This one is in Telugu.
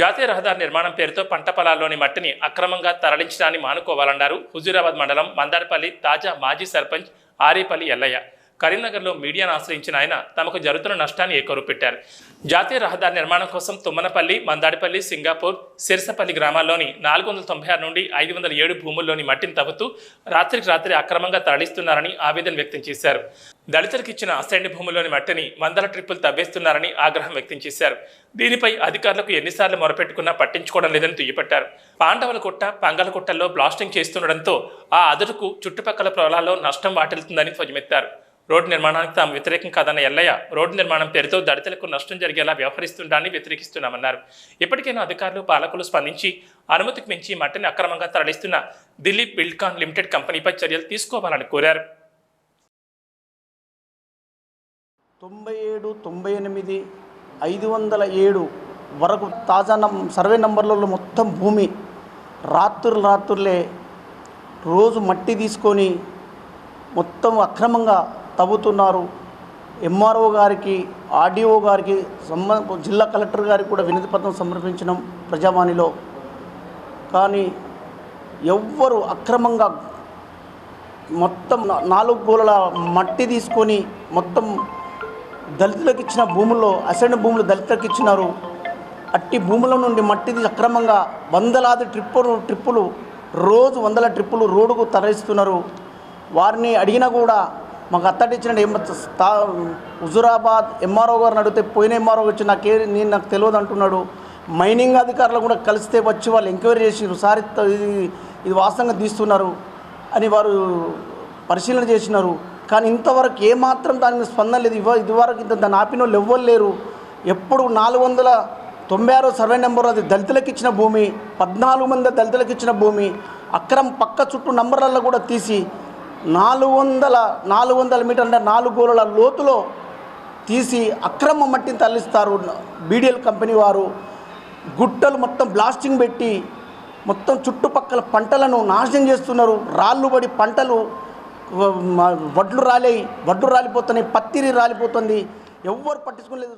జాతీయ రహదారి నిర్మాణం పేరుతో పంట పొలాల్లోని మట్టిని అక్రమంగా తరలించడాన్ని మానుకోవాలన్నారు హుజూరాబాద్ మండలం మందారపల్లి తాజా మాజీ సర్పంచ్ ఆరేపల్లి ఎల్లయ్య. కరీంనగర్లో మీడియాను ఆశ్రయించిన ఆయన తమకు జరుగుతున్న నష్టాన్ని ఏకరు పెట్టారు జాతీయ రహదారి నిర్మాణం కోసం తుమ్మనపల్లి మందాడిపల్లి సింగాపూర్ సిరిసపల్లి గ్రామాల్లోని నాలుగు వందల తొంభై ఆరు నుండి ఐదు వందల ఏడు భూముల్లోని మట్టిని తవ్వుతూ రాత్రికి రాత్రి అక్రమంగా తరలిస్తున్నారని ఆవేదన వ్యక్తం చేశారు. దళితులకు ఇచ్చిన అసైన్ భూముల్లోని మట్టిని వందల ట్రిప్పులు తవ్వేస్తున్నారని ఆగ్రహం వ్యక్తం చేశారు. దీనిపై అధికారులకు ఎన్నిసార్లు మొరపెట్టుకున్నా పట్టించుకోవడం లేదని దుయ్యపట్టారు పాండవల కుట్ట పంగల కుట్టల్లో బ్లాస్టింగ్ చేస్తుండడంతో ఆ అదురుకు చుట్టుపక్కల పొలాల్లో నష్టం వాటిల్తుందని ధ్వజమెత్తారు. రోడ్డు నిర్మాణానికి తాము వ్యతిరేకం కాదన్న ఎల్లయ్య రోడ్డు నిర్మాణం పేరుతో దళితులకు నష్టం జరిగేలా వ్యవహరిస్తుండడాన్ని వ్యతిరేకిస్తున్నామన్నారు. ఇప్పటికైనా అధికారులు పాలకులు స్పందించి అనుమతికి మించి మట్టిని అక్రమంగా తరలిస్తున్న దిలీప్ బిల్డ్కాన్ లిమిటెడ్ కంపెనీపై చర్యలు తీసుకోవాలని కోరారు. తొంభై ఏడు తొంభై ఎనిమిది ఐదు వందల ఏడు వరకు తాజా నం సర్వే నంబర్లలో మొత్తం భూమి రాత్రులు రాత్రులే రోజు మట్టి తీసుకొని మొత్తం అక్రమంగా తవ్వుతున్నారు. ఎంఆర్ఓ గారికి ఆర్డీఓ గారికి సంబ జిల్లా కలెక్టర్ గారికి కూడా వినతి పత్రం సమర్పించినాం ప్రజావాణిలో. కానీ ఎవ్వరు అక్రమంగా మొత్తం నాలుగు గోళల మట్టి తీసుకొని మొత్తం దళితులకు ఇచ్చిన భూముల్లో అసైన్ భూములు దళితులకు ఇచ్చినారు. అట్టి భూముల నుండి మట్టి అక్రమంగా వందలాది ట్రిప్పులు ట్రిప్పులు రోజు వందల ట్రిప్పులు రోడ్డుకు తరలిస్తున్నారు. వారిని అడిగినా కూడా మాకు అత్తడిచ్చిన ఇచ్చిన తా హుజురాబాద్ ఎంఆర్ఓ గారిని అడిగితే పోయిన ఎంఆర్ఓ వచ్చి నాకే నేను నాకు తెలియదు అంటున్నాడు. మైనింగ్ అధికారులు కూడా కలిస్తే వచ్చి వాళ్ళు ఎంక్వైరీ చేసిరు సార్ ఇది ఇది వాస్తవంగా తీస్తున్నారు అని వారు పరిశీలన చేసినారు. కానీ ఇంతవరకు ఏమాత్రం దాని మీద స్పందన లేదు. ఇవ ఇదివరకు ఇంత దాన్ని ఆపిన వాళ్ళు ఎవ్వరు లేరు. ఎప్పుడు నాలుగు వందల తొంభై ఆరో సర్వే నెంబర్ అది దళితులకు ఇచ్చిన భూమి పద్నాలుగు మంది దళితులకు ఇచ్చిన భూమి అక్రమ పక్క చుట్టూ నంబర్లలో కూడా తీసి నాలుగు వందల నాలుగు వందల మీటర్ అంటే నాలుగు గోళల లోతులో తీసి అక్రమ మట్టిని తరలిస్తారు బీడిఎల్ కంపెనీ వారు. గుట్టలు మొత్తం బ్లాస్టింగ్ పెట్టి మొత్తం చుట్టుపక్కల పంటలను నాశనం చేస్తున్నారు. రాళ్ళు పడి పంటలు వడ్లు రాలేయి వడ్లు రాలిపోతున్నాయి పత్తిరి రాలిపోతుంది. ఎవ్వరు పట్టించుకోలేదు.